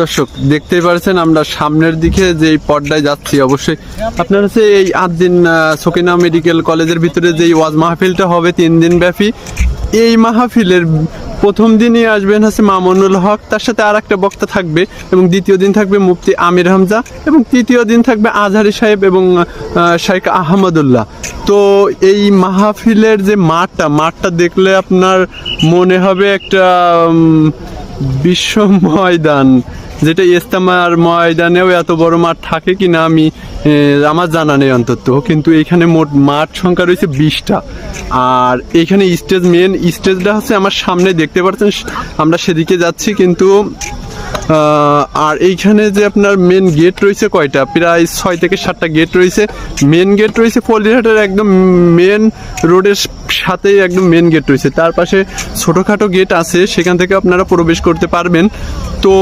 দর্শক, দেখতেই পারছেন আমরা সামনের দিকে যে পর্দায় যাচ্ছি, অবশ্যই। আপনার হচ্ছে এই আট দিন সকিনা মেডিকেল কলেজের ভিতরে যে ওয়াজ মাহফিলটা হবে, তিন দিন ব্যাপী। এই মাহফিলের প্রথম দিনই আসবেন হচ্ছে মামুনুল হক, তার সাথে আর একটা বক্তা থাকবে এবং দ্বিতীয় দিন থাকবে মুফতি আমির হামজা এবং তৃতীয় দিন থাকবে আজহারি সাহেব এবং শাইখ আহমদুল্লাহ। তো এই মাহফিলের যে মাঠটা মাঠটা দেখলে আপনার মনে হবে একটা বিশ্ব ময়দান যেটা ইস্তামার ময়দানেও এত বড় মাঠ থাকে কিনা আমি আমার জানা নেই অন্তত। কিন্তু এখানে মোট মাঠ সংখ্যা রয়েছে বিশটা। আর এখানে স্টেজ মেন স্টেজটা হচ্ছে আমার সামনে, দেখতে পাচ্ছেন? আমরা সেদিকে যাচ্ছি, কিন্তু আর এইখানে যে আপনার মেন গেট রয়েছে কয়টা? প্রায় ছয় থেকে সাতটা গেট রয়েছে। মেন গেট রয়েছে পল্লীহাটের একদম মেন রোডের সাথেই একদম মেন গেট রয়েছে। তার পাশে ছোটোখাটো গেট আছে, সেখান থেকে আপনারা প্রবেশ করতে পারবেন। তো